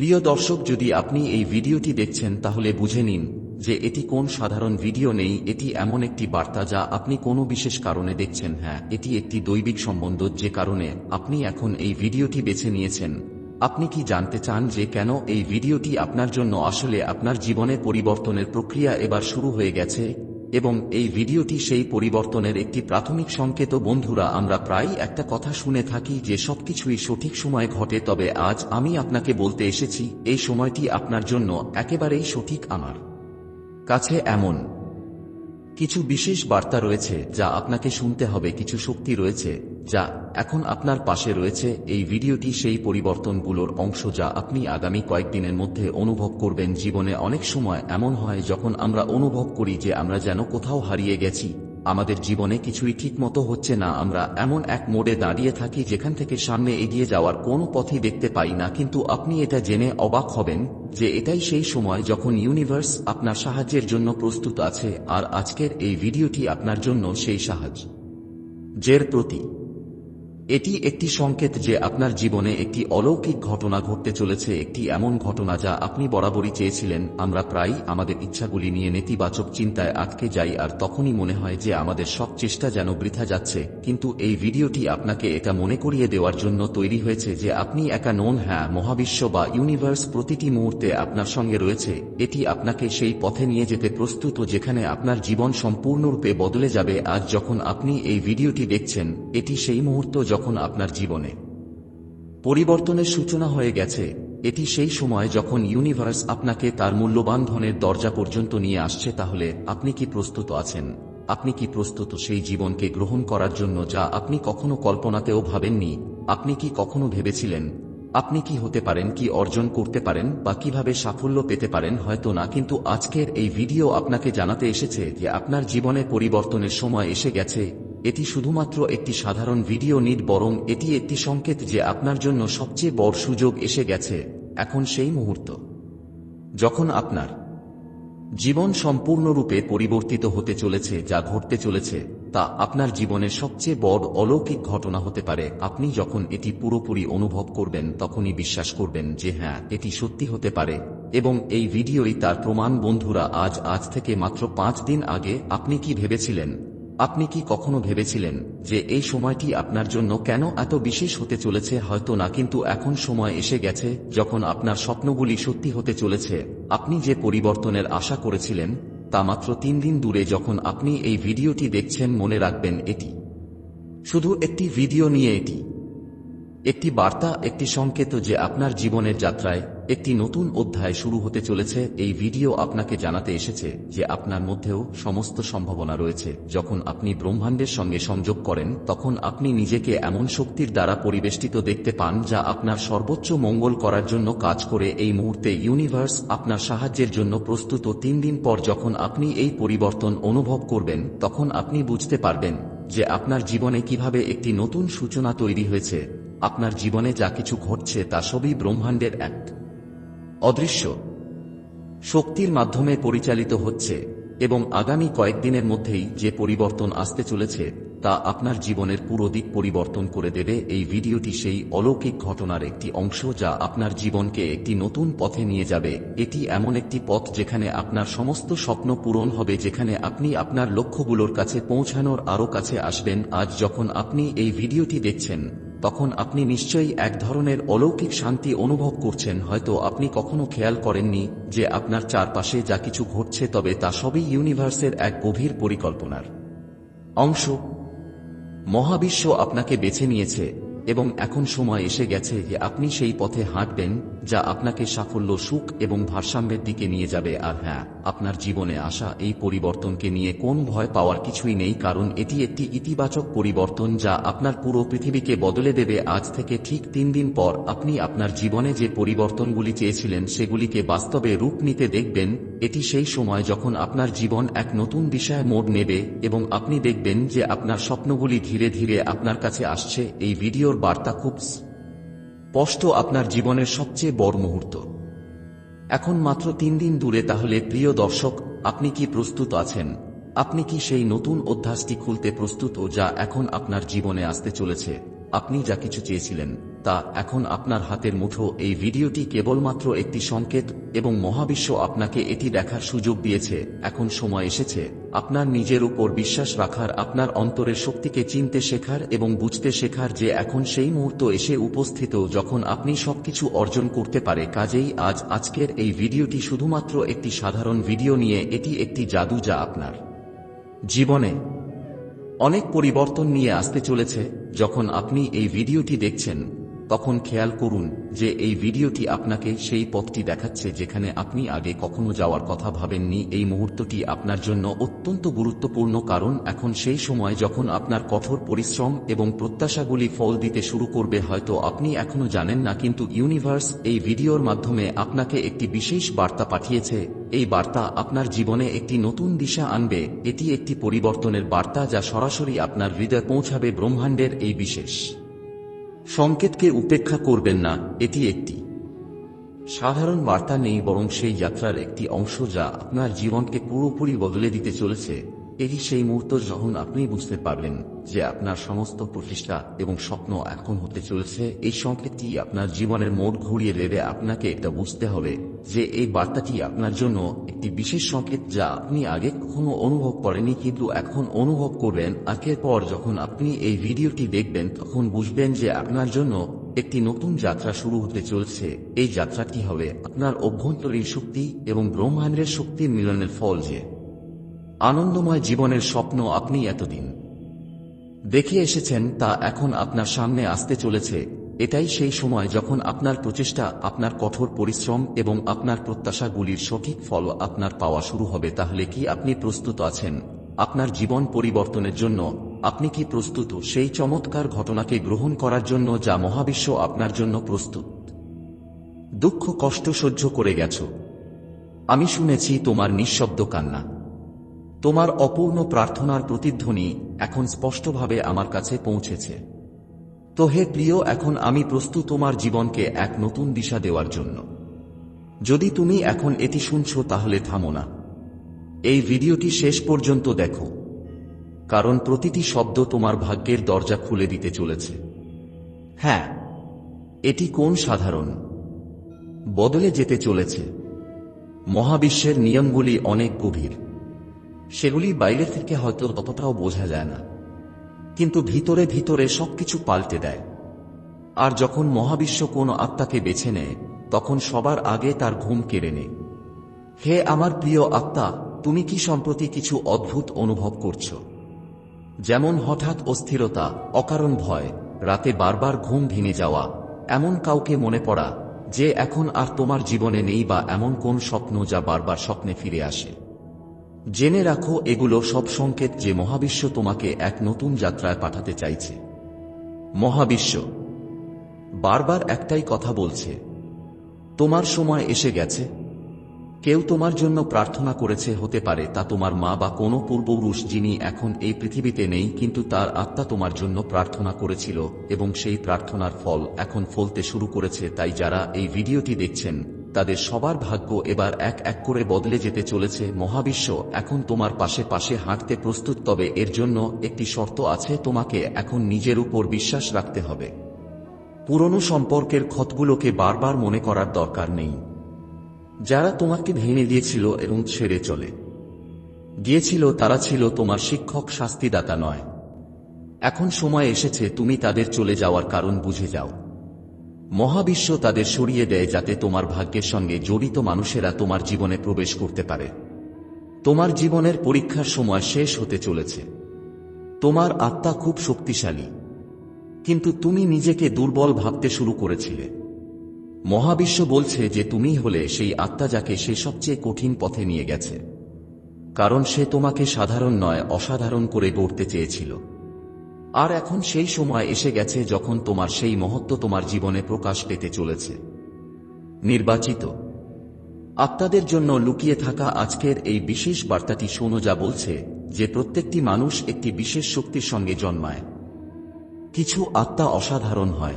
প্রিয় দর্শক, যদি আপনি এই ভিডিওটি দেখছেন, তাহলে বুঝে নিন যে এটি কোন সাধারণ ভিডিও নেই, এটি এমন একটি বার্তা যা আপনি কোনো বিশেষ কারণে দেখছেন। হ্যাঁ এটি একটি দৈবিক সম্বন্ধ, যে কারণে আপনি এখন এই ভিডিওটি বেছে নিয়েছেন। আপনি কি জানতে চান যে কেন এই ভিডিওটি আপনার জন্য আসলে আপনার জীবনে পরিবর্তনের প্রক্রিয়া এবার শুরু হয়ে গেছে? এবং এই ভিডিওটি সেই পরিবর্তনের একটি প্রাথমিক সংকেত। বন্ধুরা, আমরা প্রায় একটা কথা শুনে থাকি যে সবকিছুই সঠিক সময় ঘটে, তবে আজ আমি আপনাকে বলতে এসেছি, এই সময়টি আপনার জন্য একেবারেই সঠিক আমার কাছে এমন। কিছু বিশেষ বার্তা রয়েছে যা আপনাকে শুনতে হবে, কিছু শক্তি রয়েছে। যা এখন আপনার পাশে রয়েছে, এই ভিডিওটি সেই পরিবর্তনগুলোর অংশ যা আপনি আগামী কয়েকদিনের মধ্যে অনুভব করবেন। জীবনে অনেক সময় এমন হয় যখন আমরা অনুভব করি যে আমরা যেন কোথাও হারিয়ে গেছি। আমাদের জীবনে কিছুই ঠিকমতো হচ্ছে না, আমরা এমন এক মোড়ে দাঁড়িয়ে থাকি যেখান থেকে সামনে এগিয়ে যাওয়ার কোনো পথই দেখতে পাই না। কিন্তু আপনি এটা জেনে অবাক হবেন যে এটাই সেই সময় যখন ইউনিভার্স আপনার সাহায্যের জন্য প্রস্তুত আছে, আর আজকের এই ভিডিওটি আপনার জন্য সেই সাহায্য। জের প্রতি। এটি একটি সংকেত যে আপনার জীবনে একটি অলৌকিক ঘটনা ঘটতে চলেছে, একটি এমন ঘটনা যা আপনি বরাবরই চেয়েছিলেন। আমরা প্রায়ই আমাদের ইচ্ছাগুলি নিয়ে নেতিবাচক চিন্তায় আটকে যাই আর তখনই মনে হয় যে আমাদের সব চেষ্টা যেন বৃথা যাচ্ছে। কিন্তু এই ভিডিওটি আপনাকে এটা মনে করিয়ে দেওয়ার জন্য তৈরি হয়েছে যে আপনি একা নন হ্যাঁ মহাবিশ্ব বা ইউনিভার্স প্রতিটি মুহূর্তে আপনার সঙ্গে রয়েছে। এটি আপনাকে সেই পথে নিয়ে যেতে প্রস্তুত যেখানে আপনার জীবন সম্পূর্ণরূপে বদলে যাবে। আজ যখন আপনি এই ভিডিওটি দেখছেন, এটি সেই মুহূর্ত যখন আপনার জীবনে পরিবর্তনের সূচনা হয়ে গেছে, এটি সেই সময় যখন ইউনিভার্স আপনাকে তার মূল্যবান ধনের দরজা পর্যন্ত নিয়ে আসছে, তাহলে আপনি কি প্রস্তুত আছেন? আপনি কি প্রস্তুত সেই জীবনকে গ্রহণ করার জন্য যা আপনি কখনো কল্পনাতেও ভাবেননি? আপনি কি কখনো ভেবেছিলেন? আপনি কি হতে পারেন, কি অর্জন করতে পারেন, বা কীভাবে সাফল্য পেতে পারেন, হয়তো না, কিন্তু আজকের এই ভিডিও আপনাকে জানাতে এসেছে যে আপনার জীবনে পরিবর্তনের সময় এসে গেছে। এটি শুধুমাত্র একটি সাধারণ ভিডিও নিট, বরং এটি একটি সংকেত যে আপনার জন্য সবচেয়ে বড় সুযোগ এসে গেছে এখন সেই মুহূর্ত। যখন আপনার জীবন সম্পূর্ণরূপে পরিবর্তিত হতে চলেছে, যা ঘটতে চলেছে, তা আপনার জীবনের সবচেয়ে বড় অলৌকিক ঘটনা হতে পারে। আপনি যখন এটি পুরোপুরি অনুভব করবেন, তখনই বিশ্বাস করবেন যে হ্যাঁ এটি সত্যি হতে পারে। এবং এই ভিডিওই তার প্রমাণ। বন্ধুরা, আজ আজ থেকে মাত্র পাঁচ দিন আগে আপনি কি ভেবেছিলেন? আপনি কি কখনো ভেবেছিলেন যে এই সময়টি আপনার জন্য কেন এত বিশেষ হতে চলেছে? হয়তো না, কিন্তু এখন সময় এসে গেছে যখন আপনার স্বপ্নগুলি সত্যি হতে চলেছে। আপনি যে পরিবর্তনের আশা করেছিলেন, তা মাত্র তিন দিন দূরে যখন আপনি এই ভিডিওটি দেখছেন, মনে রাখবেন এটি। শুধু একটি ভিডিও নিয়ে এটি। একটি বার্তা, একটি সংকেত যে আপনার জীবনের যাত্রায় একটি নতুন অধ্যায় শুরু হতে চলেছে। এই ভিডিও আপনাকে জানাতে এসেছে যে আপনার মধ্যেও সমস্ত সম্ভাবনা রয়েছে। যখন আপনি ব্রহ্মাণ্ডের সঙ্গে সংযোগ করেন, তখন আপনি নিজেকে এমন শক্তির দ্বারা পরিবেষ্টিত দেখতে পান যা আপনার সর্বোচ্চ মঙ্গল করার জন্য কাজ করে। এই মুহূর্তে ইউনিভার্স আপনার সাহায্যের জন্য প্রস্তুত। তিন দিন পর যখন আপনি এই পরিবর্তন অনুভব করবেন, তখন আপনি বুঝতে পারবেন যে আপনার জীবনে কীভাবে একটি নতুন সূচনা তৈরি হয়েছে। আপনার জীবনে যা কিছু ঘটছে তা সবই ব্রহ্মাণ্ডের এক অদৃশ্য। শক্তির মাধ্যমে পরিচালিত হচ্ছে এবং আগামী কয়েকদিনের মধ্যেই যে পরিবর্তন আসতে চলেছে তা আপনার জীবনের পুরো দিক পরিবর্তন করে দেবে এই ভিডিওটি সেই অলৌকিক ঘটনার একটি অংশ যা আপনার জীবনকে একটি নতুন পথে নিয়ে যাবে। এটি এমন একটি পথ যেখানে আপনার সমস্ত স্বপ্ন পূরণ হবে, যেখানে আপনি আপনার লক্ষ্যগুলোর কাছে পৌঁছানোর আরও কাছে আসবেন। আজ যখন আপনি এই ভিডিওটি দেখছেন তখন আপনি নিশ্চয়ই এক ধরনের অলৌকিক শান্তি অনুভব করছেন, হয়তো আপনি কখনো খেয়াল করেননি যে আপনার চারপাশে যা কিছু ঘটছে তবে তা সবই ইউনিভার্সের এক গভীর পরিকল্পনার অংশ। মহাবিশ্ব আপনাকে বেছে নিয়েছে। এবং এখন সময় এসে গেছে যে আপনি সেই পথে হাঁটবেন, যা আপনাকে সাফল্য, সুখ এবং ভারসাম্যের দিকে নিয়ে যাবে। আর হ্যাঁ আপনার জীবনে আসা এই পরিবর্তনকে নিয়ে কোন ভয় পাওয়ার কিছুই নেই, কারণ এটি একটি ইতিবাচক পরিবর্তন যা আপনার পুরো পৃথিবীকে বদলে দেবে। আজ থেকে ঠিক তিন দিন পর আপনি আপনার জীবনে যে পরিবর্তনগুলি চেয়েছিলেন, সেগুলিকে বাস্তবে রূপ নিতে দেখবেন। এটি সেই সময় যখন আপনার জীবন এক নতুন বিষয়ে মোড় নেবে এবং আপনি দেখবেন যে আপনার স্বপ্নগুলি ধীরে ধীরে আপনার কাছে আসছে। এই ভিডিওর বার্তা খুব স্পষ্ট আপনার জীবনের সবচেয়ে বড় মুহূর্ত। এখন মাত্র তিন দিন দূরে তাহলে প্রিয় দর্শক, আপনি কি প্রস্তুত আছেন? আপনি কি সেই নতুন অধ্যাসটি খুলতে প্রস্তুত ও যা এখন আপনার জীবনে আসতে চলেছে? আপনি যা কিছু চেয়েছিলেন। তা এখন আপনার হাতের মুঠো। এই ভিডিওটি কেবলমাত্র একটি সংকেত এবং মহাবিশ্ব আপনাকে এটি দেখার সুযোগ দিয়েছে। এখন সময় এসেছে। আপনার নিজের উপর বিশ্বাস রাখার, আপনার অন্তরের শক্তিকে চিনতে শেখার এবং বুঝতে শেখার যে এখন সেই মুহূর্ত এসে উপস্থিত যখন আপনি সবকিছু অর্জন করতে পারে। কাজেই আজ আজকের এই ভিডিওটি শুধুমাত্র একটি সাধারণ ভিডিও নিয়ে, এটি একটি জাদু যা আপনার জীবনে অনেক পরিবর্তন নিয়ে আসতে চলেছে। যখন আপনি এই ভিডিওটি দেখছেন তখন খেয়াল করুন যে এই ভিডিওটি আপনাকে সেই পথটি দেখাচ্ছে যেখানে আপনি আগে কখনো যাওয়ার কথা ভাবেননি। এই মুহূর্তটি আপনার জন্য অত্যন্ত গুরুত্বপূর্ণ কারণ এখন সেই সময় যখন আপনার কঠোর পরিশ্রম এবং প্রত্যাশাগুলি ফল দিতে শুরু করবে হয়তো আপনি এখনও জানেন না কিন্তু ইউনিভার্স এই ভিডিওর মাধ্যমে আপনাকে একটি বিশেষ বার্তা পাঠিয়েছে। এই বার্তা আপনার জীবনে একটি নতুন দিশা আনবে। এটি একটি পরিবর্তনের বার্তা যা সরাসরি আপনার হৃদয় পৌঁছাবে ব্রহ্মাণ্ডের এই বিশেষ সংকেতকে উপেক্ষা করবেন না, এটি একটি। সাধারণ বার্তা নেই বরং সেই যাত্রার একটি অংশ যা আপনার জীবনকে পুরোপুরি বদলে দিতে চলেছে। এটি সেই মুহূর্ত যখন আপনি বুঝতে পারবেন যে আপনার সমস্ত প্রতিষ্ঠা এবং স্বপ্ন এখন হতে চলেছে, এই সংকেতটি আপনার জীবনের মোড় ঘুরিয়ে দেবে। আপনাকে এটা বুঝতে হবে যে এই বার্তাটি আপনার জন্য একটি বিশেষ সংকেত যা আপনি আগে কখনো অনুভব করেনি কিন্তু এখন অনুভব করবেন। আজকের পর যখন আপনি এই ভিডিওটি দেখবেন, তখন বুঝবেন যে আপনার জন্য একটি নতুন যাত্রা শুরু হতে চলছে। এই যাত্রাটি হবে আপনার অভ্যন্তরীণ শক্তি এবং ব্রহ্মাণ্ডের শক্তির মিলনের ফল যে আনন্দময় জীবনের স্বপ্ন আপনি এতদিন। দেখে এসেছেন, তা এখন আপনার সামনে আসতে চলেছে। এটাই সেই সময় যখন আপনার প্রচেষ্টা, আপনার কঠোর পরিশ্রম এবং আপনার প্রত্যাশাগুলির সঠিক ফল আপনার পাওয়া শুরু হবে, তাহলে কি আপনি প্রস্তুত আছেন? আপনার জীবন পরিবর্তনের জন্য আপনি কি প্রস্তুত? সেই চমৎকার ঘটনাকে গ্রহণ করার জন্য যা মহাবিশ্ব আপনার জন্য প্রস্তুত। দুঃখ কষ্ট সহ্য করে গেছ। আমি শুনেছি, তোমার নিঃশব্দ কান্না। তোমার অপূর্ণ প্রার্থনার প্রতিধ্বনি এখন স্পষ্টভাবে আমার কাছে পৌঁছেছে। তো হে প্রিয়, এখন আমি প্রস্তুত তোমার জীবনকে এক নতুন দিশা দেওয়ার জন্য। যদি তুমি এখন এটি শুনছ, তাহলে থামো না। এই ভিডিওটি শেষ পর্যন্ত দেখো, কারণ প্রতিটি শব্দ তোমার ভাগ্যের দরজা খুলে দিতে চলেছে। হ্যাঁ এটি কোন সাধারণ? বদলে যেতে চলেছে। মহাবিশ্বের নিয়মগুলি অনেক গভীর। সেগুলি বাইরে থেকে হয়তো ততটাও বোঝা যায় না। কিন্তু ভিতরে ভিতরে সবকিছু পাল্টে দেয়। আর যখন মহাবিশ্ব কোনো আত্মাকে বেছে নেয়, তখন সবার আগে তার ঘুম কেড়ে নেয়। হে আমার প্রিয় আত্মা, তুমি কি সম্প্রতি কিছু অদ্ভুত অনুভব করছ? যেমন হঠাৎ অস্থিরতা, অকারণ ভয়, রাতে বারবার ঘুম ভেঙে যাওয়া, এমন কাউকে মনে পড়া, যে এখন আর তোমার জীবনে নেই বা এমন কোন স্বপ্ন যা বারবার স্বপ্নে ফিরে আসে। জেনে রাখো, এগুলো সব সংকেত যে মহাবিশ্ব তোমাকে এক নতুন যাত্রায় পাঠাতে চাইছে। মহাবিশ্ব, বারবার একটাই কথা বলছে, তোমার সময় এসে গেছে। কেউ তোমার জন্য প্রার্থনা করেছে হতে পারে, তা তোমার মা বা কোনো পূর্বপুরুষ যিনি এখন এই পৃথিবীতে নেই, কিন্তু তার আত্মা তোমার জন্য প্রার্থনা করেছিল এবং সেই প্রার্থনার ফল এখন ফলতে শুরু করেছে। তাই যারা এই ভিডিওটি দেখছেন তাদের সবার ভাগ্য এবার এক এক করে বদলে যেতে চলেছে মহাবিশ্ব। এখন তোমার পাশে পাশে হাঁটতে প্রস্তুত, তবে এর জন্য একটি শর্ত আছে, তোমাকে এখন নিজের উপর বিশ্বাস রাখতে হবে। পুরনো সম্পর্কের ক্ষতগুলোকে বারবার মনে করার দরকার নেই। যারা তোমাকে ভেঙে দিয়েছিল এবং ছেড়ে চলে গিয়েছিল, তারা ছিল তোমার শিক্ষক, শাস্তিদাতা নয়। এখন সময় এসেছে, তুমি তাদের চলে যাওয়ার কারণ বুঝে যাও। মহাবিশ্ব তাদের সরিয়ে দেয় যাতে তোমার ভাগ্যের সঙ্গে জড়িত মানুষেরা তোমার জীবনে প্রবেশ করতে পারে। তোমার জীবনের পরীক্ষার সময় শেষ হতে চলেছে। তোমার আত্মা খুব শক্তিশালী। কিন্তু তুমি নিজেকে দুর্বল ভাবতে শুরু করেছিলে। মহাবিশ্ব বলছে যে তুমি হলে সেই আত্মা যাকে সে সবচেয়ে কঠিন পথে নিয়ে গেছে। কারণ সে তোমাকে সাধারণ নয়, অসাধারণ করে গড়তে চেয়েছিল। আর এখন সেই সময় এসে গেছে যখন তোমার সেই মহত্ব তোমার জীবনে প্রকাশ পেতে চলেছে। নির্বাচিত। আত্মাদের জন্য লুকিয়ে থাকা আজকের এই বিশেষ বার্তাটি শোনো যা বলছে যে প্রত্যেকটি মানুষ একটি বিশেষ শক্তির সঙ্গে জন্মায়। কিছু আত্মা অসাধারণ হয়।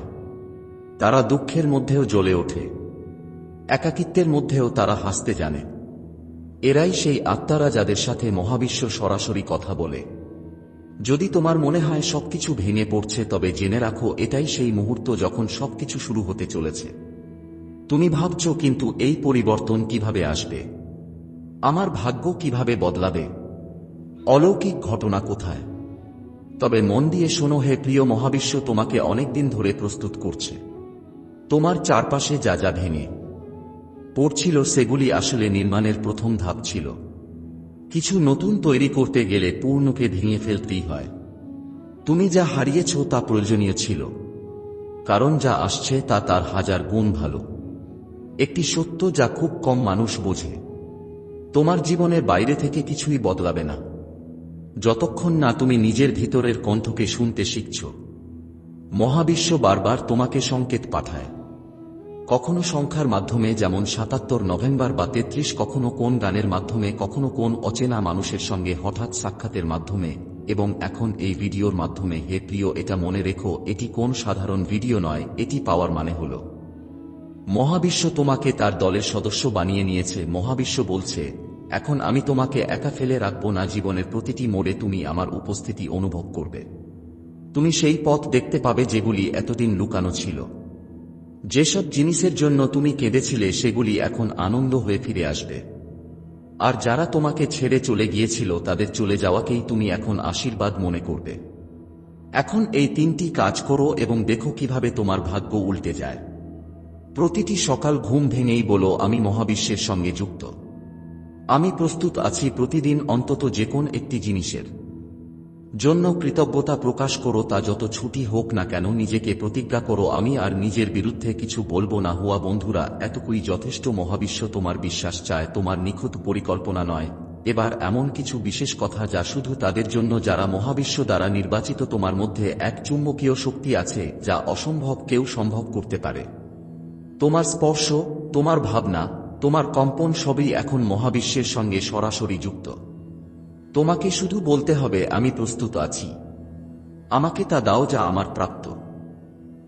তারা দুঃখের মধ্যেও জ্বলে ওঠে। একাকিত্বের মধ্যেও তারা হাসতে জানে। এরাই সেই আত্মারা যাদের সাথে মহাবিশ্ব সরাসরি কথা বলে। যদি তোমার মনে হয় সবকিছু ভেঙে পড়ছে, তবে জেনে রাখো, এটাই সেই মুহূর্ত যখন সবকিছু শুরু হতে চলেছে। তুমি ভাবছ, কিন্তু এই পরিবর্তন কীভাবে আসবে? আমার ভাগ্য কীভাবে বদলাবে? অলৌকিক ঘটনা কোথায়? তবে মন দিয়ে শোনো, হে প্রিয় মহাবিশ্ব, তোমাকে অনেকদিন ধরে প্রস্তুত করছে। তোমার চারপাশে যা যা ভেঙে পড়ছিল, সেগুলি আসলে নির্মাণের প্রথম ধাপ ছিল। কিছু নতুন তৈরি করতে গেলে পূর্ণকে ভেঙে ফেলতেই হয়। তুমি যা হারিয়েছ তা প্রয়োজনীয় ছিল, কারণ যা আসছে তা তার হাজার গুণ ভালো। একটি সত্য যা খুব কম মানুষ বোঝে। তোমার জীবনের বাইরে থেকে কিছুই বদলাবে না। যতক্ষণ না তুমি নিজের ভিতরের কণ্ঠকে শুনতে শিখছ, মহাবিশ্ব বারবার তোমাকে সংকেত পাঠায়। কখনো সংখ্যার মাধ্যমে যেমন সাতাত্তর নভেম্বর বা তেত্রিশ কখনো কোন গানের মাধ্যমে, কখনো কোন অচেনা মানুষের সঙ্গে হঠাৎ সাক্ষাতের মাধ্যমে, এবং এখন এই ভিডিওর মাধ্যমে, হে প্রিয়, এটা মনে রেখো, এটি কোন সাধারণ ভিডিও নয়, এটি পাওয়ার মানে হল। মহাবিশ্ব তোমাকে তার দলের সদস্য বানিয়ে নিয়েছে, মহাবিশ্ব বলছে, এখন আমি তোমাকে একা ফেলে রাখব না, জীবনের প্রতিটি মোড়ে তুমি আমার উপস্থিতি অনুভব করবে। তুমি সেই পথ দেখতে পাবে যেগুলি এতদিন লুকানো ছিল। যেসব জিনিসের জন্য তুমি কেঁদেছিলে সেগুলি এখন আনন্দ হয়ে ফিরে আসবে। আর যারা তোমাকে ছেড়ে চলে গিয়েছিল, তাদের চলে যাওয়াকেই তুমি এখন আশীর্বাদ মনে করবে। এখন এই তিনটি কাজ করো এবং দেখো কীভাবে তোমার ভাগ্য উল্টে যায়। প্রতিটি সকাল ঘুম ভেঙেই বলো, আমি মহাবিশ্বের সঙ্গে যুক্ত। আমি প্রস্তুত আছি প্রতিদিন অন্তত যে কোন একটি জিনিসের। জন্য কৃতজ্ঞতা প্রকাশ করো তা যত ছুটি হোক না কেন, নিজেকে প্রতিজ্ঞা করো, আমি আর নিজের বিরুদ্ধে কিছু বলব না। হুয়া বন্ধুরা, এতকুই যথেষ্ট মহাবিশ্ব তোমার বিশ্বাস চায়, তোমার নিখুঁত পরিকল্পনা নয়। এবার এমন কিছু বিশেষ কথা যা শুধু তাদের জন্য, যারা মহাবিশ্ব দ্বারা নির্বাচিত তোমার মধ্যে এক চুম্বকীয় শক্তি আছে, যা অসম্ভব কেউ সম্ভব করতে পারে। তোমার স্পর্শ, তোমার ভাবনা, তোমার কম্পন সবই এখন মহাবিশ্বের সঙ্গে সরাসরি যুক্ত। তোমাকে শুধু বলতে হবে, আমি প্রস্তুত আছি। আমাকে তা দাও যা আমার প্রাপ্ত।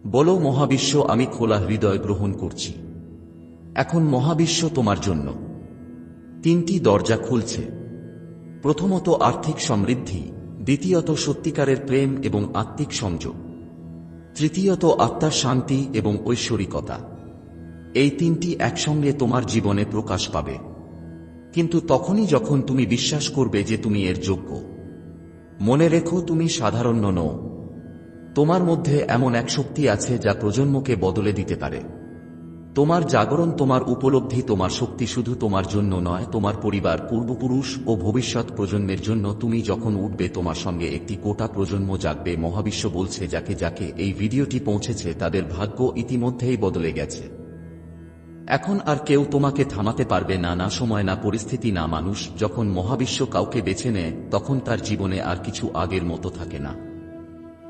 বলো, মহাবিশ্ব, আমি খোলা হৃদয় গ্রহণ করছি। এখন মহাবিশ্ব তোমার জন্য। তিনটি দরজা খুলছে। প্রথমত আর্থিক সমৃদ্ধি, দ্বিতীয়ত সত্যিকারের প্রেম এবং আত্মিক সংযোগ। তৃতীয়ত আত্মার শান্তি এবং ঐশ্বরিকতা। এই তিনটি একসঙ্গে তোমার জীবনে প্রকাশ পাবে। কিন্তু তখনই যখন তুমি বিশ্বাস করবে যে তুমি এর যোগ্য, মনে রেখো তুমি সাধারণ নও। তোমার মধ্যে এমন এক শক্তি আছে যা প্রজন্মকে বদলে দিতে পারে। তোমার জাগরণ তোমার উপলব্ধি তোমার শক্তি শুধু তোমার জন্য নয়, তোমার পরিবার, পূর্বপুরুষ ও ভবিষ্যৎ প্রজন্মের জন্য তুমি যখন উঠবে তোমার সঙ্গে একটি কোটা প্রজন্ম জাগবে, মহাবিশ্ব বলছে যাকে যাকে এই ভিডিওটি পৌঁছেছে তাদের ভাগ্য ইতিমধ্যেই বদলে গেছে। এখন আর কেউ তোমাকে থামাতে পারবে না না সময় না পরিস্থিতি না মানুষ, যখন মহাবিশ্ব কাউকে বেছে নেয়, তখন তার জীবনে আর কিছু আগের মতো থাকে না।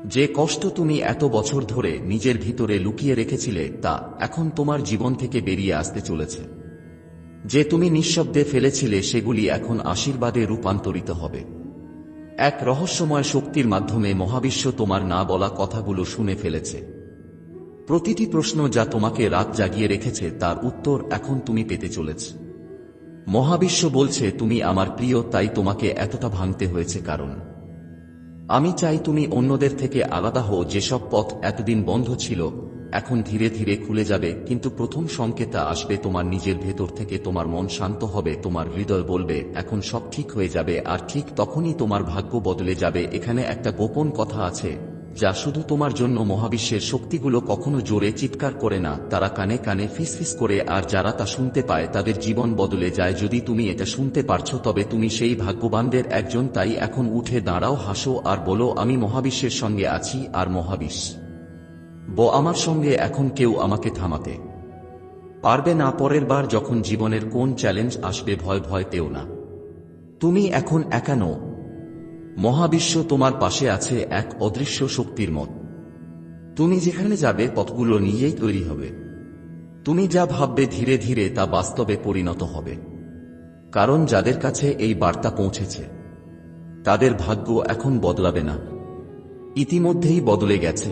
যে কষ্ট তুমি এত বছর ধরে নিজের ভিতরে লুকিয়ে রেখেছিলে, তা এখন তোমার জীবন থেকে বেরিয়ে আসতে চলেছে। যে তুমি নিঃশব্দে ফেলেছিলে, সেগুলি এখন আশীর্বাদে রূপান্তরিত হবে। এক রহস্যময় শক্তির মাধ্যমে মহাবিশ্ব তোমার না বলা কথাগুলো শুনে ফেলেছে। প্রতিটি প্রশ্ন যা তোমাকে রাত জাগিয়ে রেখেছে, তার উত্তর এখন তুমি পেতে চলেছ। মহাবিশ্ব বলছে, তুমি আমার প্রিয়, তাই তোমাকে এতটা ভাঙতে হয়েছে কারণ। আমি চাই তুমি অন্যদের থেকে আলাদা হও, যেসব পথ এতদিন বন্ধ ছিল, এখন ধীরে ধীরে খুলে যাবে, কিন্তু প্রথম সংকেতা আসবে তোমার নিজের ভেতর থেকে, তোমার মন শান্ত হবে, তোমার হৃদয় বলবে, এখন সব ঠিক হয়ে যাবে, আর ঠিক তখনই তোমার ভাগ্য বদলে যাবে। এখানে একটা গোপন কথা আছে। যা শুধু তোমার জন্য মহাবিশ্বের শক্তিগুলো কখনো জোরে চিৎকার করে না, তারা কানে কানে ফিসফিস করে, আর যারা তা শুনতে পায়, তাদের জীবন বদলে যায়। যদি তুমি এটা শুনতে পারছ, তবে তুমি সেই ভাগ্যবানদের একজন, তাই এখন উঠে দাঁড়াও, হাসো, আর বলো, আমি মহাবিশ্বের সঙ্গে আছি, আর মহাবিশ্ব। ব, আমার সঙ্গে এখন কেউ আমাকে থামাতে। পারবে না পরের বার যখন জীবনের কোন চ্যালেঞ্জ আসবে, ভয় ভয় পেও না। তুমি এখন একানো মহাবিশ্ব তোমার পাশে আছে এক অদৃশ্য শক্তির মত। তুমি যেখানে যাবে, পথগুলো নিজেই তৈরি হবে। তুমি যা ভাববে ধীরে ধীরে তা বাস্তবে পরিণত হবে। কারণ যাদের কাছে এই বার্তা পৌঁছেছে, তাদের ভাগ্য এখন বদলাবে না। ইতিমধ্যেই বদলে গেছে।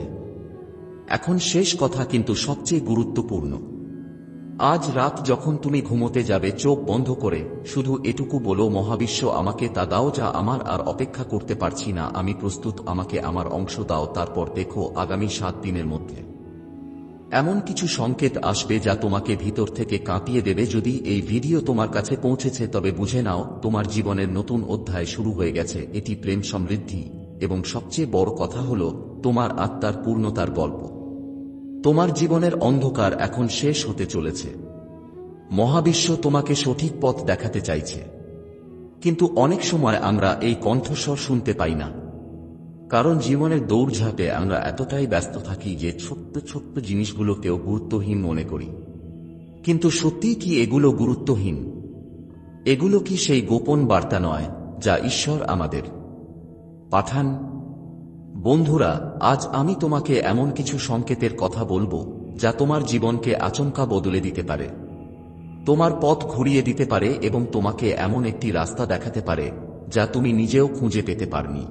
এখন শেষ কথা কিন্তু সবচেয়ে গুরুত্বপূর্ণ। আজ রাত যখন তুমি ঘুমোতে যাবে, চোখ বন্ধ করে, শুধু এটুকু বলো, মহাবিশ্ব আমাকে তা দাও যা আমার আর অপেক্ষা করতে পারছি না। আমি প্রস্তুত, আমাকে আমার অংশ দাও, তারপর দেখো আগামী সাত দিনের মধ্যে। এমন কিছু সংকেত আসবে যা তোমাকে ভিতর থেকে কাঁপিয়ে দেবে। যদি এই ভিডিও তোমার কাছে পৌঁছেছে, তবে বুঝে নাও, তোমার জীবনের নতুন অধ্যায় শুরু হয়ে গেছে। এটি প্রেম সমৃদ্ধি, এবং সবচেয়ে বড় কথা হল, তোমার আত্মার পূর্ণতার গল্প। তোমার জীবনের অন্ধকার এখন শেষ হতে চলেছে। মহাবিশ্ব তোমাকে সঠিক পথ দেখাতে চাইছে। কিন্তু অনেক সময় আমরা এই কণ্ঠস্বর শুনতে পাই না। কারণ জীবনের দৌড়ঝাঁপে আমরা এতটাই ব্যস্ত থাকি যে ছোট্ট ছোট্ট জিনিসগুলোকেও গুরুত্বহীন মনে করি। কিন্তু সত্যিই কি এগুলো গুরুত্বহীন? এগুলো কি সেই গোপন বার্তা নয় যা ঈশ্বর আমাদের? পাঠান বন্ধুরা, আজ আমি তোমাকে এমন কিছু সংকেতের কথা বলব, যা তোমার জীবনকে আচমকা বদলে দিতে পারে। তোমার পথ ঘুরিয়ে দিতে পারে এবং তোমাকে এমন একটি রাস্তা দেখাতে পারে, যা তুমি নিজেও খুঁজে পেতে পারনি।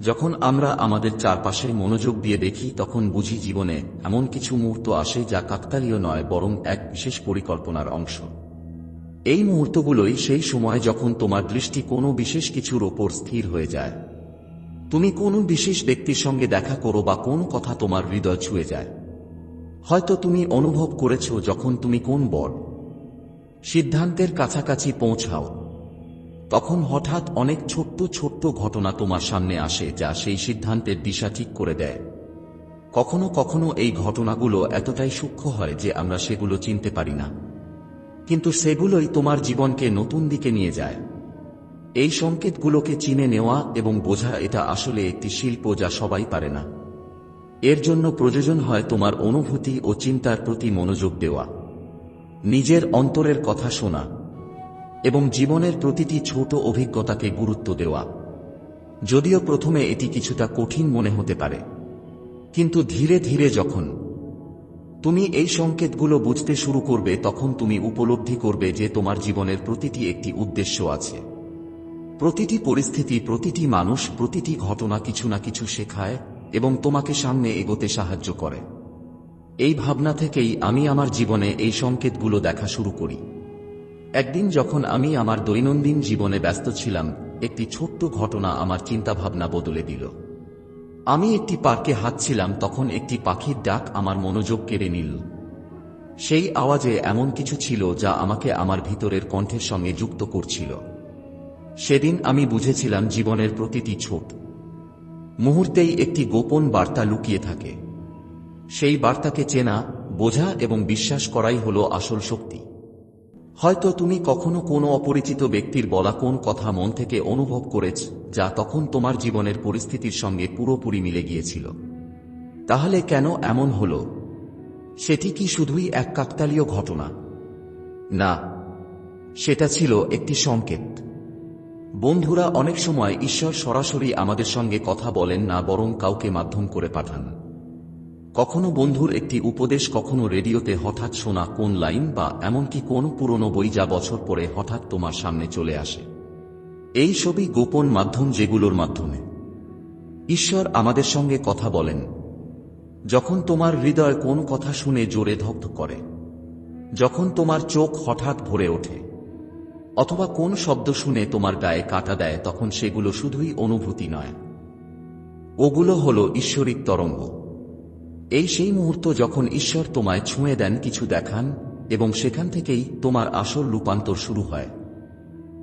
যখন আমরা আমাদের চারপাশে মনোযোগ দিয়ে দেখি, তখন বুঝি জীবনে এমন কিছু মুহূর্ত আসে যা কাকতালীয় নয়, বরং এক বিশেষ পরিকল্পনার অংশ। এই মুহূর্তগুলোই সেই সময় যখন তোমার দৃষ্টি কোনো বিশেষ কিছুর ওপর স্থির হয়ে যায়। তুমি কোনো বিশেষ ব্যক্তির সঙ্গে দেখা করো বা কোন কথা তোমার হৃদয় ছুঁয়ে যায়। হয়তো তুমি অনুভব করেছ যখন তুমি কোন বড় সিদ্ধান্তের কাছাকাছি পৌঁছাও। তখন হঠাৎ অনেক ছোট্ট ছোট্ট ঘটনা তোমার সামনে আসে যা সেই সিদ্ধান্তের দিশা ঠিক করে দেয়। কখনো কখনো এই ঘটনাগুলো এতটাই সূক্ষ্ম হয় যে আমরা সেগুলো চিনতে পারি না। কিন্তু সেগুলোই তোমার জীবনকে নতুন দিকে নিয়ে যায়। এই সংকেতগুলোকে চিনে নেওয়া এবং বোঝা এটা আসলে একটি শিল্প যা সবাই পারে না। এর জন্য প্রয়োজন হয় তোমার অনুভূতি ও চিন্তার প্রতি মনোযোগ দেওয়া। নিজের অন্তরের কথা শোনা এবং জীবনের প্রতিটি ছোট অভিজ্ঞতাকে গুরুত্ব দেওয়া। যদিও প্রথমে এটি কিছুটা কঠিন মনে হতে পারে, কিন্তু ধীরে ধীরে যখন তুমি এই সংকেতগুলো বুঝতে শুরু করবে তখন তুমি উপলব্ধি করবে যে তোমার জীবনের প্রতিটি একটি উদ্দেশ্য আছে। প্রতিটি পরিস্থিতি, প্রতিটি মানুষ, প্রতিটি ঘটনা কিছু না কিছু শেখায় এবং তোমাকে সামনে এগোতে সাহায্য করে। এই ভাবনা থেকেই আমি আমার জীবনে এই সংকেতগুলো দেখা শুরু করি। একদিন যখন আমি আমার দৈনন্দিন জীবনে ব্যস্ত ছিলাম, একটি ছোট্ট ঘটনা আমার চিন্তাভাবনা বদলে দিল। আমি একটি পার্কে হাঁটছিলাম, তখন একটি পাখির ডাক আমার মনোযোগ কেড়ে নিল। সেই আওয়াজে এমন কিছু ছিল যা আমাকে আমার ভিতরের কণ্ঠের সঙ্গে যুক্ত করছিল। সেদিন আমি বুঝেছিলাম জীবনের প্রতিটি ছোট মুহূর্তেই একটি গোপন বার্তা লুকিয়ে থাকে। সেই বার্তাকে চেনা, বোঝা এবং বিশ্বাস করাই হল আসল শক্তি। হয়তো তুমি কখনো কোনো অপরিচিত ব্যক্তির বলা কোন কথা মন থেকে অনুভব করেছ, যা তখন তোমার জীবনের পরিস্থিতির সঙ্গে পুরোপুরি মিলে গিয়েছিল। তাহলে কেন এমন হল? সেটি কি শুধুই এক কাকতালীয় ঘটনা? না, সেটা ছিল একটি সংকেত। বন্ধুরা, অনেক সময় ঈশ্বর সরাসরি আমাদের সঙ্গে কথা বলেন না, বরং কাউকে মাধ্যম করে পাঠান। কখনো বন্ধুর একটি উপদেশ, কখনো রেডিওতে হঠাৎ শোনা কোন লাইন বা এমনকি কোন পুরনো বই যা বছর পরে হঠাৎ তোমার সামনে চলে আসে। এই সবই গোপন মাধ্যম যেগুলোর মাধ্যমে। ঈশ্বর আমাদের সঙ্গে কথা বলেন। যখন তোমার হৃদয় কোন কথা শুনে জোরে ধগ্ধ করে, যখন তোমার চোখ হঠাৎ ভরে ওঠে অথবা কোন শব্দ শুনে তোমার গায়ে কাটা দেয়, তখন সেগুলো শুধুই অনুভূতি নয়। ওগুলো হল ঈশ্বরিক তরঙ্গ। এই সেই মুহূর্ত যখন ঈশ্বর তোমায় ছুঁয়ে দেন কিছু দেখান, এবং সেখান থেকেই তোমার আসল রূপান্তর শুরু হয়।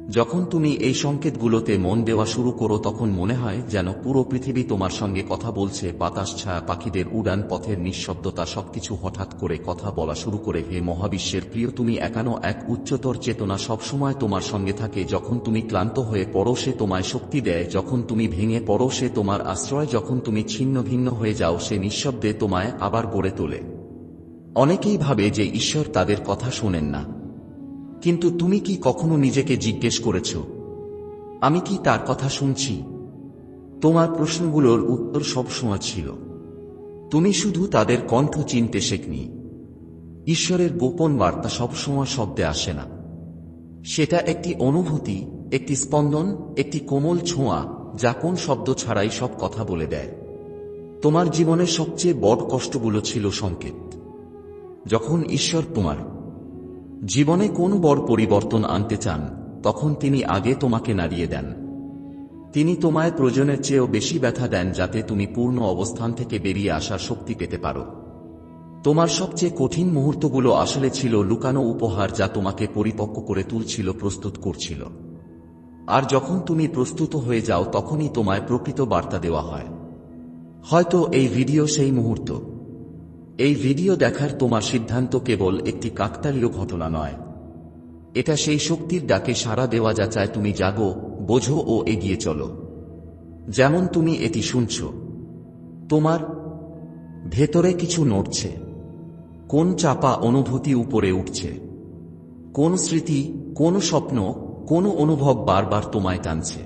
যখন তুমি এই সংকেতগুলোতে মন দেওয়া শুরু করো, তখন মনে হয় যেন পুরো পৃথিবী তোমার সঙ্গে কথা বলছে, বাতাস ছায়া, পাখিদের উড়ান, পথের নিঃশব্দতা, সবকিছু হঠাৎ করে কথা বলা শুরু করে, হে মহাবিশ্বের প্রিয়, তুমি একানো এক উচ্চতর চেতনা সবসময় তোমার সঙ্গে থাকে, যখন তুমি ক্লান্ত হয়ে পড়ো, সে তোমায় শক্তি দেয়, যখন তুমি ভেঙে পড়ো, সে তোমার আশ্রয়, যখন তুমি ছিন্ন ভিন্ন হয়ে যাও, সে নিঃশব্দে তোমায় আবার গড়ে তোলে। অনেকেই ভাবে যে ঈশ্বর তাদের কথা শোনেন না। কিন্তু তুমি কি কখনো নিজেকে জিজ্ঞেস করেছ? আমি কি তার কথা শুনছি? তোমার প্রশ্নগুলোর উত্তর সবসময় ছিল। তুমি শুধু তাদের কণ্ঠ চিনতে শেখনি। ঈশ্বরের গোপন বার্তা সবসময় শব্দে আসে না। সেটা একটি অনুভূতি, একটি স্পন্দন, একটি কোমল ছোঁয়া, যা কোন শব্দ ছাড়াই সব কথা বলে দেয়। তোমার জীবনের সবচেয়ে বড় কষ্টগুলো ছিল সংকেত। যখন ঈশ্বর তোমার জীবনে কোন বড় পরিবর্তন আনতে চান, তখন তিনি আগে তোমাকে নাড়িয়ে দেন। তিনি তোমায় প্রয়োজনের চেয়েও বেশি ব্যথা দেন যাতে তুমি পূর্ণ অবস্থান থেকে বেরিয়ে আসার শক্তি পেতে পারো। তোমার সবচেয়ে কঠিন মুহূর্তগুলো আসলে ছিল লুকানো উপহার যা তোমাকে পরিপক্ক করে তুলছিল, প্রস্তুত করছিল। আর যখন তুমি প্রস্তুত হয়ে যাও, তখনই তোমায় প্রকৃত বার্তা দেওয়া হয়। হয়তো এই ভিডিও সেই মুহূর্ত। এই ভিডিও দেখার তোমার সিদ্ধান্ত কেবল একটি কাকতালীয় ঘটনা নয়। এটা সেই শক্তির ডাকে সাড়া দেওয়া যা চায় তুমি জাগো, বোঝো ও এগিয়ে চলো। যেমন তুমি এটি শুনছ। তোমার ভেতরে কিছু নড়ছে। কোন চাপা অনুভূতি উপরে উঠছে। কোন স্মৃতি, কোন স্বপ্ন, কোন অনুভব বারবার তোমায় টানছে।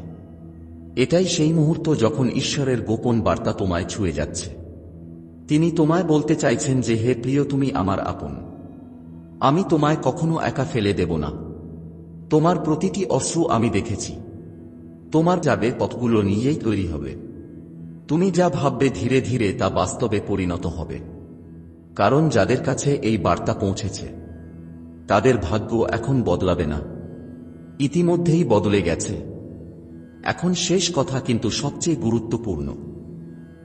এটাই সেই মুহূর্ত যখন ঈশ্বরের গোপন বার্তা তোমায় ছুঁয়ে যাচ্ছে। তিনি তোমায় বলতে চাইছেন যে, হে প্রিয়, তুমি আমার আপন। আমি তোমায় কখনো একা ফেলে দেব না। তোমার প্রতিটি অশ্রু আমি দেখেছি। তোমার যাবে পথগুলো নিজেই তৈরি হবে। তুমি যা ভাববে ধীরে ধীরে তা বাস্তবে পরিণত হবে। কারণ যাদের কাছে এই বার্তা পৌঁছেছে, তাদের ভাগ্য এখন বদলাবে না। ইতিমধ্যেই বদলে গেছে। এখন শেষ কথা কিন্তু সবচেয়ে গুরুত্বপূর্ণ।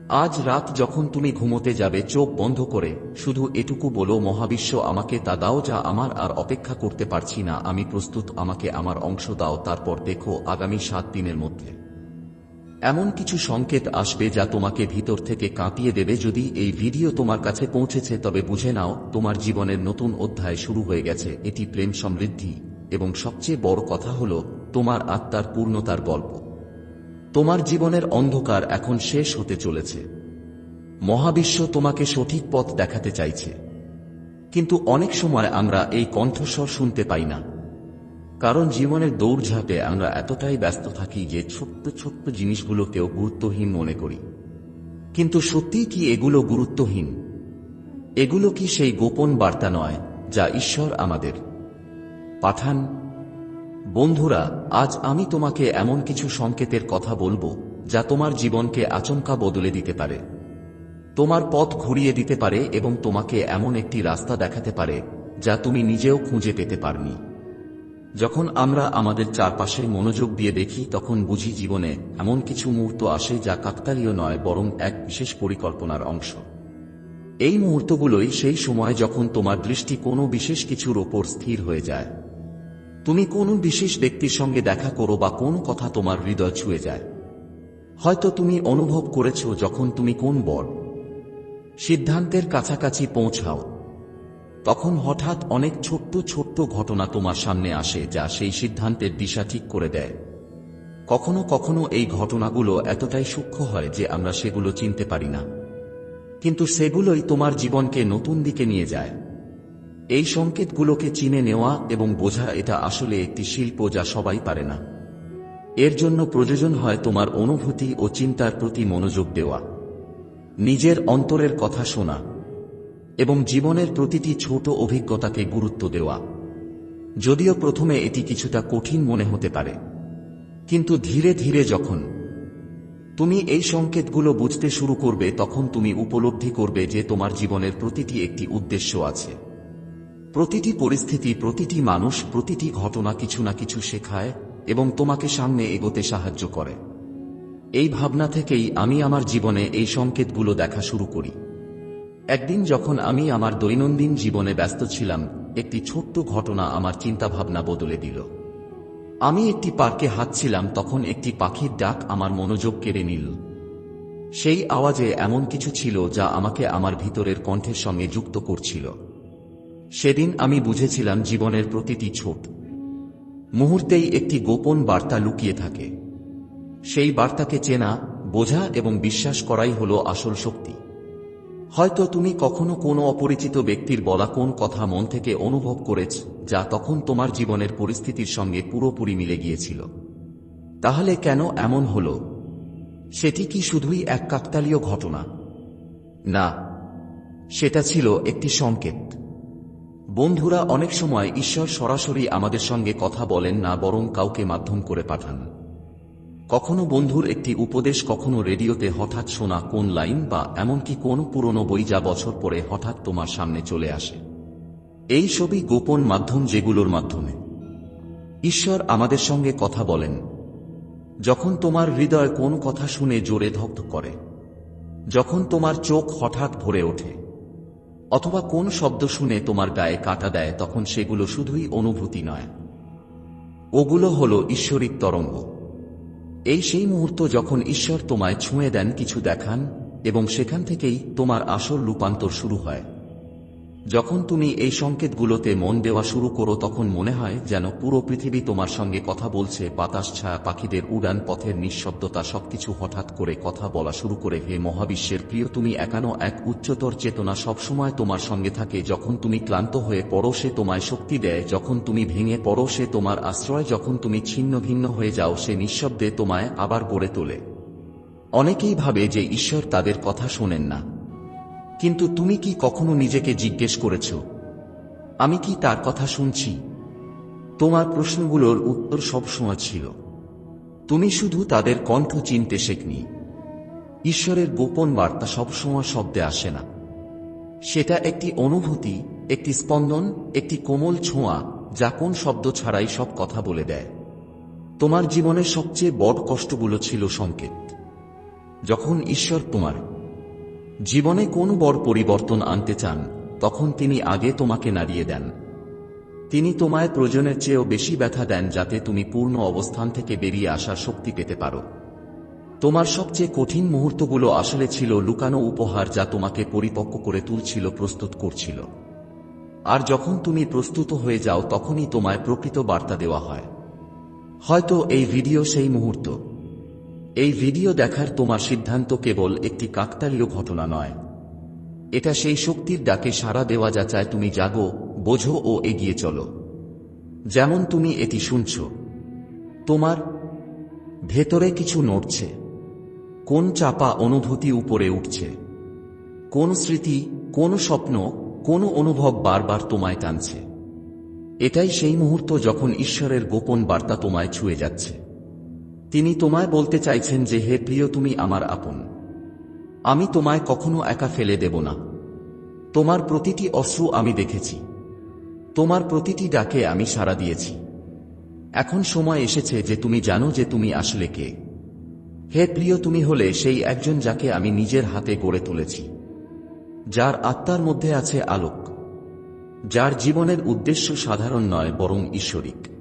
আজ রাত যখন তুমি ঘুমোতে যাবে, চোখ বন্ধ করে, শুধু এটুকু বলো, মহাবিশ্ব আমাকে তা দাও যা আমার আর অপেক্ষা করতে পারছি না। আমি প্রস্তুত, আমাকে আমার অংশ দাও, তারপর দেখো আগামী সাত দিনের মধ্যে। এমন কিছু সংকেত আসবে যা তোমাকে ভিতর থেকে কাঁপিয়ে দেবে। যদি এই ভিডিও তোমার কাছে পৌঁছেছে, তবে বুঝে নাও, তোমার জীবনের নতুন অধ্যায় শুরু হয়ে গেছে। এটি প্রেম সমৃদ্ধি, এবং সবচেয়ে বড় কথা হল, তোমার আত্মার পূর্ণতার গল্প। তোমার জীবনের অন্ধকার এখন শেষ হতে চলেছে। মহাবিশ্ব তোমাকে সঠিক পথ দেখাতে চাইছে। কিন্তু অনেক সময় আমরা এই কণ্ঠস্বর শুনতে পাই না। কারণ জীবনের দৌড়ঝাঁপে আমরা এতটাই ব্যস্ত থাকি যে ছোট্ট ছোট্ট জিনিসগুলোকেও গুরুত্বহীন মনে করি। কিন্তু সত্যিই কি এগুলো গুরুত্বহীন? এগুলো কি সেই গোপন বার্তা নয় যা ঈশ্বর আমাদের? পাঠান বন্ধুরা, আজ আমি তোমাকে এমন কিছু সংকেতের কথা বলব, যা তোমার জীবনকে আচমকা বদলে দিতে পারে। তোমার পথ ঘুরিয়ে দিতে পারে এবং তোমাকে এমন একটি রাস্তা দেখাতে পারে, যা তুমি নিজেও খুঁজে পেতে পারনি। যখন আমরা আমাদের চারপাশে মনোযোগ দিয়ে দেখি, তখন বুঝি জীবনে এমন কিছু মুহূর্ত আসে যা কাকতালীয় নয়, বরং এক বিশেষ পরিকল্পনার অংশ। এই মুহূর্তগুলোই সেই সময় যখন তোমার দৃষ্টি কোনো বিশেষ কিছুর ওপর স্থির হয়ে যায়। তুমি কোন বিশেষ ব্যক্তির সঙ্গে দেখা করো বা কোন কথা তোমার হৃদয় ছুঁয়ে যায়। হয়তো তুমি অনুভব করেছ যখন তুমি কোন বড় সিদ্ধান্তের কাছাকাছি পৌঁছাও। তখন হঠাৎ অনেক ছোট্ট ছোট্ট ঘটনা তোমার সামনে আসে যা সেই সিদ্ধান্তের দিশা ঠিক করে দেয়। কখনো কখনো এই ঘটনাগুলো এতটাই সূক্ষ্ম হয় যে আমরা সেগুলো চিনতে পারি না। কিন্তু সেগুলোই তোমার জীবনকে নতুন দিকে নিয়ে যায়। এই সংকেতগুলোকে চিনে নেওয়া এবং বোঝা এটা আসলে একটি শিল্প যা সবাই পারে না। এর জন্য প্রয়োজন হয় তোমার অনুভূতি ও চিন্তার প্রতি মনোযোগ দেওয়া। নিজের অন্তরের কথা শোনা এবং জীবনের প্রতিটি ছোট অভিজ্ঞতাকে গুরুত্ব দেওয়া। যদিও প্রথমে এটি কিছুটা কঠিন মনে হতে পারে। কিন্তু ধীরে ধীরে যখন তুমি এই সংকেতগুলো বুঝতে শুরু করবে, তখন তুমি উপলব্ধি করবে যে তোমার জীবনের প্রতিটি একটি উদ্দেশ্য আছে। প্রতিটি পরিস্থিতি, প্রতিটি মানুষ, প্রতিটি ঘটনা কিছু না কিছু শেখায় এবং তোমাকে সামনে এগোতে সাহায্য করে। এই ভাবনা থেকেই আমি আমার জীবনে এই সংকেতগুলো দেখা শুরু করি। একদিন যখন আমি আমার দৈনন্দিন জীবনে ব্যস্ত ছিলাম, একটি ছোট্ট ঘটনা আমার চিন্তাভাবনা বদলে দিল। আমি একটি পার্কে হাঁটছিলাম, তখন একটি পাখির ডাক আমার মনোযোগ কেড়ে নিল। সেই আওয়াজে এমন কিছু ছিল যা আমাকে আমার ভিতরের কণ্ঠের সঙ্গে যুক্ত করছিল। সেদিন আমি বুঝেছিলাম জীবনের প্রতিটি ছোট মুহূর্তেই একটি গোপন বার্তা লুকিয়ে থাকে। সেই বার্তাকে চেনা, বোঝা এবং বিশ্বাস করাই হল আসল শক্তি। হয়তো তুমি কখনো কোনো অপরিচিত ব্যক্তির বলা কোন কথা মন থেকে অনুভব করেছ, যা তখন তোমার জীবনের পরিস্থিতির সঙ্গে পুরোপুরি মিলে গিয়েছিল। তাহলে কেন এমন হল? সেটি কি শুধুই এক কাকতালীয় ঘটনা? না, সেটা ছিল একটি সংকেত। বন্ধুরা, অনেক সময় ঈশ্বর সরাসরি আমাদের সঙ্গে কথা বলেন না, বরং কাউকে মাধ্যম করে পাঠান। কখনো বন্ধুর একটি উপদেশ কখনো রেডিওতে হঠাৎ শোনা কোন লাইন বা এমনকি কোন পুরনো বই যা বছর পরে হঠাৎ তোমার সামনে চলে আসে। এই সবই গোপন মাধ্যম যেগুলোর মাধ্যমে। ঈশ্বর আমাদের সঙ্গে কথা বলেন। যখন তোমার হৃদয় কোন কথা শুনে জোরে ধক্ধ করে, যখন তোমার চোখ হঠাৎ ভরে ওঠে অথবা কোন শব্দ শুনে তোমার গায়ে কাটা দেয়, তখন সেগুলো শুধুই অনুভূতি নয়। ওগুলো হল ঈশ্বরিক তরঙ্গ। এই সেই মুহূর্ত যখন ঈশ্বর তোমায় ছুঁয়ে দেন কিছু দেখান এবং সেখান থেকেই তোমার আসল রূপান্তর শুরু হয়। যখন তুমি এই সংকেতগুলোতে মন দেওয়া শুরু করো, তখন মনে হয় যেন পুরো পৃথিবী তোমার সঙ্গে কথা বলছে, বাতাস ছায়া, পাখিদের উড়ান, পথের নিঃশব্দতা, সবকিছু হঠাৎ করে কথা বলা শুরু করে, হে মহাবিশ্বের প্রিয়, তুমি একানো এক উচ্চতর চেতনা সবসময় তোমার সঙ্গে থাকে, যখন তুমি ক্লান্ত হয়ে পড়ো, সে তোমায় শক্তি দেয়, যখন তুমি ভেঙে পড়ো, সে তোমার আশ্রয়, যখন তুমি ছিন্ন ভিন্ন হয়ে যাও, সে নিঃশব্দে তোমায় আবার গড়ে তোলে। অনেকেই ভাবে যে ঈশ্বর তাদের কথা শোনেন না। কিন্তু তুমি কি কখনো নিজেকে জিজ্ঞেস করেছ? আমি কি তার কথা শুনছি? তোমার প্রশ্নগুলোর উত্তর সবসময় ছিল। তুমি শুধু তাদের কণ্ঠ চিনতে শেখনি। ঈশ্বরের গোপন বার্তা সবসময় শব্দে আসে না। সেটা একটি অনুভূতি, একটি স্পন্দন, একটি কোমল ছোঁয়া, যা কোন শব্দ ছাড়াই সব কথা বলে দেয়। তোমার জীবনের সবচেয়ে বড় কষ্টগুলো ছিল সংকেত। যখন ঈশ্বর তোমার জীবনে কোন বড় পরিবর্তন আনতে চান, তখন তিনি আগে তোমাকে নাড়িয়ে দেন। তিনি তোমায় প্রয়োজনের চেয়েও বেশি ব্যথা দেন যাতে তুমি পূর্ণ অবস্থান থেকে বেরিয়ে আসার শক্তি পেতে পারো। তোমার সবচেয়ে কঠিন মুহূর্তগুলো আসলে ছিল লুকানো উপহার যা তোমাকে পরিপক্ক করে তুলছিল, প্রস্তুত করছিল। আর যখন তুমি প্রস্তুত হয়ে যাও, তখনই তোমায় প্রকৃত বার্তা দেওয়া হয়। হয়তো এই ভিডিও সেই মুহূর্ত। এই ভিডিও দেখার তোমার সিদ্ধান্ত কেবল একটি কাকতালীয় ঘটনা নয়। এটা সেই শক্তির ডাকে সাড়া দেওয়া যা চায় তুমি জাগো, বোঝো ও এগিয়ে চলো। যেমন তুমি এটি শুনছ। তোমার ভেতরে কিছু নড়ছে। কোন চাপা অনুভূতি উপরে উঠছে। কোন স্মৃতি, কোন স্বপ্ন, কোন অনুভব বারবার তোমায় টানছে। এটাই সেই মুহূর্ত যখন ঈশ্বরের গোপন বার্তা তোমায় ছুঁয়ে যাচ্ছে। তিনি তোমায় বলতে চাইছেন যে, হে প্রিয়, তুমি আমার আপন। আমি তোমায় কখনো একা ফেলে দেব না। তোমার প্রতিটি অশ্রু আমি দেখেছি। তোমার প্রতিটি ডাকে আমি সাড়া দিয়েছি। এখন সময় এসেছে যে তুমি জানো যে তুমি আসলে কে। হে প্রিয়, তুমি হলে সেই একজন যাকে আমি নিজের হাতে গড়ে তুলেছি, যার আত্মার মধ্যে আছে আলোক, যার জীবনের উদ্দেশ্য সাধারণ নয়, বরং ঈশ্বরিক।